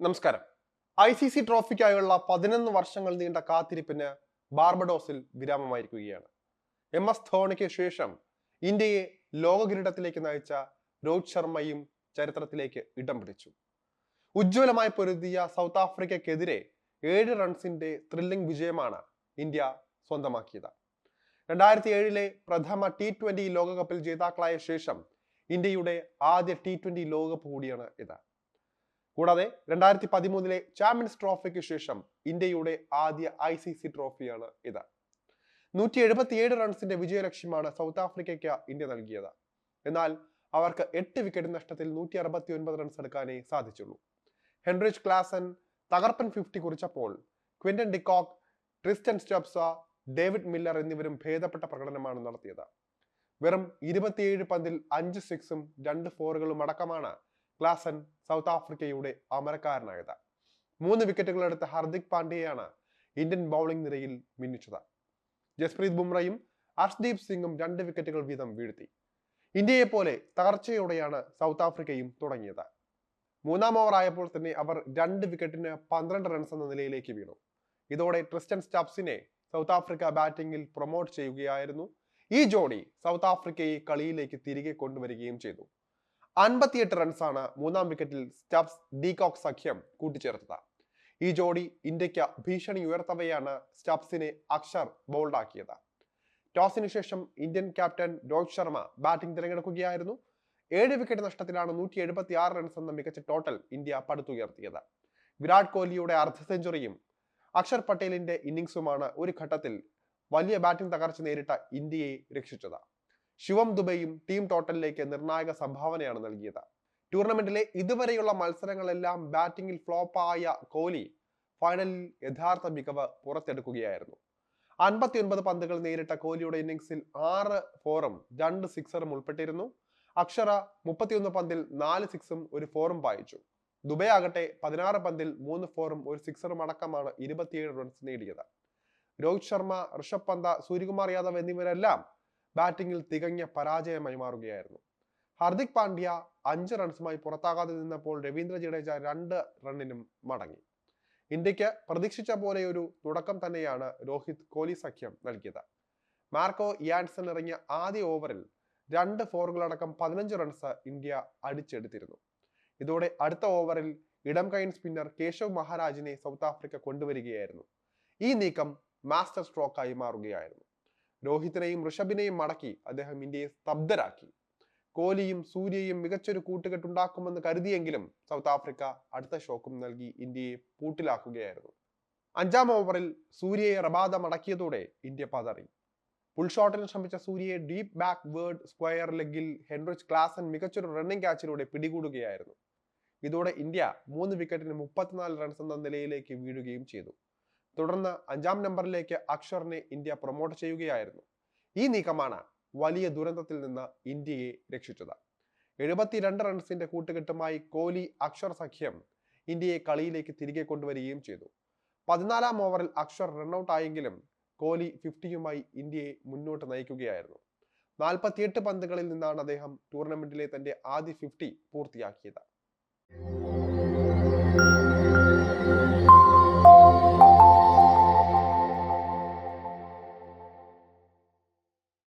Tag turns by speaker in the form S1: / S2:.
S1: നമസ്കാരം. I C C ട്രോഫിക്കായുള്ള പതിനൊന്ന് വർഷങ്ങൾ നീണ്ട കാത്തിരിപ്പിന് ബാർബഡോസിൽ വിരാമമായിരിക്കുകയാണ്. എം എസ് ധോണിക്ക് ശേഷം ഇന്ത്യയെ ലോക കിരീടത്തിലേക്ക് നയിച്ച രോഹിത് ശർമ്മയും ചരിത്രത്തിലേക്ക് ഇടം പിടിച്ചു. ഉജ്ജ്വലമായി പൊരുതിയ സൗത്ത് ആഫ്രിക്കക്കെതിരെ ഏഴ് റൺസിന്റെ ത്രില്ലിംഗ് വിജയമാണ് ഇന്ത്യ സ്വന്തമാക്കിയത്. രണ്ടായിരത്തി ഏഴിലെ പ്രഥമ ടി ട്വന്റി ലോകകപ്പിൽ ജേതാക്കളായ ശേഷം ഇന്ത്യയുടെ ആദ്യ ടി ട്വന്റി ലോകകപ്പ് കൂടിയാണ് ഇത്. കൂടാതെ രണ്ടായിരത്തി പതിമൂന്നിലെ ചാമ്പ്യൻസ് ട്രോഫിക്ക് ശേഷം ഇന്ത്യയുടെ ആദ്യ ഐ സി സി ട്രോഫിയാണ് ഇത്. നൂറ്റി എഴുപത്തിയേഴ് റൺസിന്റെ വിജയലക്ഷ്യമാണ് സൗത്ത് ആഫ്രിക്കയ്ക്ക് ഇന്ത്യ നൽകിയത്. എന്നാൽ അവർക്ക് എട്ട് വിക്കറ്റ് നഷ്ടത്തിൽ നൂറ്റി അറുപത്തി ഒൻപത് റൺസ് എടുക്കാനേ സാധിച്ചുള്ളൂ. ഹെൻറിച്ച് ക്ലാസൻ തകർപ്പൻ fifty കുറിച്ചപ്പോൾ Quinton de Kock Tristan Stubbs David Miller എന്നിവരും ഭേദപ്പെട്ട പ്രകടനമാണ് നടത്തിയത്. വെറും ഇരുപത്തിയേഴ് പന്തിൽ അഞ്ച് സിക്സും രണ്ട് ഫോറുകളും അടക്കമാണ് ക്ലാസൻ സൗത്ത് ആഫ്രിക്കയുടെ അമരക്കാരനായത്. മൂന്ന് വിക്കറ്റുകൾ എടുത്ത ഹർദിക് പാണ്ഡ്യയാണ് ഇന്ത്യൻ ബൗളിംഗ് നിരയിൽ മിന്നിച്ചത്. ജസ്പ്രീത് ബുംറയും അർഷ്ദീപ് സിംഗും രണ്ട് വിക്കറ്റുകൾ വീതം വീഴ്ത്തി. ഇന്ത്യയെ പോലെ തകർച്ചയോടെയാണ് സൗത്ത് ആഫ്രിക്കയും തുടങ്ങിയത്. മൂന്നാം ഓവറായപ്പോൾ തന്നെ അവർ രണ്ട് വിക്കറ്റിന് പന്ത്രണ്ട് റൺസ് എന്ന നിലയിലേക്ക് വീണു. ഇതോടെ ട്രിസ്റ്റൻ സ്റ്റാപ്സിനെ സൗത്ത് ആഫ്രിക്ക ബാറ്റിംഗിൽ പ്രൊമോട്ട് ചെയ്യുകയായിരുന്നു. ഈ ജോഡി സൗത്ത് ആഫ്രിക്കയെ കളിയിലേക്ക് തിരികെ കൊണ്ടുവരികയും ചെയ്തു. അൻപത്തിയെട്ട് റൺസാണ് മൂന്നാം വിക്കറ്റിൽ സ്റ്റബ്സ് ഡീകോക്ക് സഖ്യം കൂട്ടിച്ചേർത്തത്. ഈ ജോഡി ഇന്ത്യയ്ക്ക് ഭീഷണി ഉയർത്തവെയാണ് സ്റ്റബ്സിനെ അക്ഷർ ബോൾഡാക്കിയത്. ടോസിന് ശേഷം Indian captain Rohit Sharma batting തിരഞ്ഞെടുക്കുകയായിരുന്നു. ഏഴ് വിക്കറ്റ് നഷ്ടത്തിലാണ് നൂറ്റി എഴുപത്തി ആറ് റൺസ് എന്ന മികച്ച ടോട്ടൽ ഇന്ത്യ പടുത്തുയർത്തിയത്. വിരാട് കോഹ്ലിയുടെ അർദ്ധ സെഞ്ചുറിയും അക്ഷർ പട്ടേലിന്റെ ഇന്നിംഗ്സുമാണ് ഒരു ഘട്ടത്തിൽ വലിയ ബാറ്റിംഗ് തകർച്ച നേരിട്ട ഇന്ത്യയെ രക്ഷിച്ചത്. ശിവം ദുബൈയും ടീം ടോട്ടലിലേക്ക് നിർണായക സംഭാവനയാണ് നൽകിയത്. ടൂർണമെന്റിലെ ഇതുവരെയുള്ള മത്സരങ്ങളെല്ലാം ബാറ്റിംഗിൽ ഫ്ലോപ്പായ കോഹ്ലി ഫൈനലിൽ യഥാർത്ഥ മികവ് പുറത്തെടുക്കുകയായിരുന്നു. അൻപത്തിയൊൻപത് പന്തുകൾ നേരിട്ട കോഹ്ലിയുടെ ഇന്നിംഗ്സിൽ ആറ് ഫോറും രണ്ട് സിക്സറും ഉൾപ്പെട്ടിരുന്നു. അക്ഷര മുപ്പത്തിയൊന്ന് പന്തിൽ നാല് സിക്സും ഒരു ഫോറും പായിച്ചു. ദുബൈ ആകട്ടെ പതിനാറ് പന്തിൽ മൂന്ന് ഫോറും ഒരു സിക്സറും അടക്കമാണ് ഇരുപത്തിയേഴ് റൺസ് നേടിയത്. രോഹിത് ശർമ്മ ഋഷഭ് പന്ത സൂര്യകുമാർ യാദവ് എന്നിവരെല്ലാം ബാറ്റിംഗിൽ തികഞ്ഞ പരാജയമായി മാറുകയായിരുന്നു. ഹർദിക് പാണ്ഡ്യ അഞ്ച് റൺസുമായി പുറത്താകാതെ നിന്നപ്പോൾ രവീന്ദ്ര ജഡേജ രണ്ട് റണ്ണിനും മടങ്ങി. ഇന്ത്യയ്ക്ക് പ്രതീക്ഷിച്ച പോലെ ഒരു തുടക്കം തന്നെയാണ് രോഹിത് കോഹ്ലി സഖ്യം നൽകിയത്. മാർക്കോ യാൻസൺ ഇറങ്ങിയ ആദ്യ ഓവറിൽ രണ്ട് ഫോറുകളടക്കം പതിനഞ്ച് റൺസ് ഇന്ത്യ അടിച്ചെടുത്തിരുന്നു. ഇതോടെ അടുത്ത ഓവറിൽ ഇടം കൈൻ സ്പിന്നർ കേശവ് മഹാരാജിനെ സൗത്ത് ആഫ്രിക്ക കൊണ്ടുവരികയായിരുന്നു. ഈ നീക്കം മാസ്റ്റർ സ്ട്രോക്കായി മാറുകയായിരുന്നു. രോഹിത്തിനെയും ഋഷഭിനെയും മടക്കി അദ്ദേഹം ഇന്ത്യയെ സ്തബ്ധരാക്കി. കോഹ്ലിയും സൂര്യയും മികച്ചൊരു കൂട്ടുകെട്ടുണ്ടാക്കുമെന്ന് കരുതിയെങ്കിലും സൗത്ത് ആഫ്രിക്ക അടുത്ത ഷോക്കും നൽകി ഇന്ത്യയെ പൂട്ടിലാക്കുകയായിരുന്നു. അഞ്ചാം ഓവറിൽ സൂര്യയെ റബാദ മടക്കിയതോടെ ഇന്ത്യ പതറി. ഫുൾ ഷോട്ടിന് ശ്രമിച്ച സൂര്യയെ ഡീപ് ബാക്ക് വേർഡ് സ്ക്വയർ ലെഗിൽ ഹെൻറിച്ച് ക്ലാസൻ മികച്ചൊരു റണ്ണിംഗ് ക്യാച്ചിലൂടെ പിടികൂടുകയായിരുന്നു. ഇതോടെ ഇന്ത്യ മൂന്ന് വിക്കറ്റിന് മുപ്പത്തിനാല് റൺസ് എന്ന നിലയിലേക്ക് വീഴുകയും ചെയ്തു. തുടർന്ന് അഞ്ചാം നമ്പറിലേക്ക് അക്ഷറിനെ ഇന്ത്യ പ്രൊമോട്ട് ചെയ്യുകയായിരുന്നു. ഈ നീക്കമാണ് വലിയ ദുരന്തത്തിൽ നിന്ന് ഇന്ത്യയെ രക്ഷിച്ചത്. എഴുപത്തിരണ്ട് റൺസിന്റെ കൂട്ടുകെട്ടുമായി കോഹ്ലി അക്ഷർ സഖ്യം ഇന്ത്യയെ കളിയിലേക്ക് തിരികെ കൊണ്ടുവരികയും ചെയ്തു. പതിനാലാം ഓവറിൽ അക്ഷർ റൺഔട്ട് ആയെങ്കിലും കോഹ്ലി ഫിഫ്റ്റിയുമായി ഇന്ത്യയെ മുന്നോട്ട് നയിക്കുകയായിരുന്നു. നാൽപ്പത്തിയെട്ട് പന്തുകളിൽ നിന്നാണ് അദ്ദേഹം ടൂർണമെന്റിലെ തന്റെ ആദ്യ ഫിഫ്റ്റി പൂർത്തിയാക്കിയത്.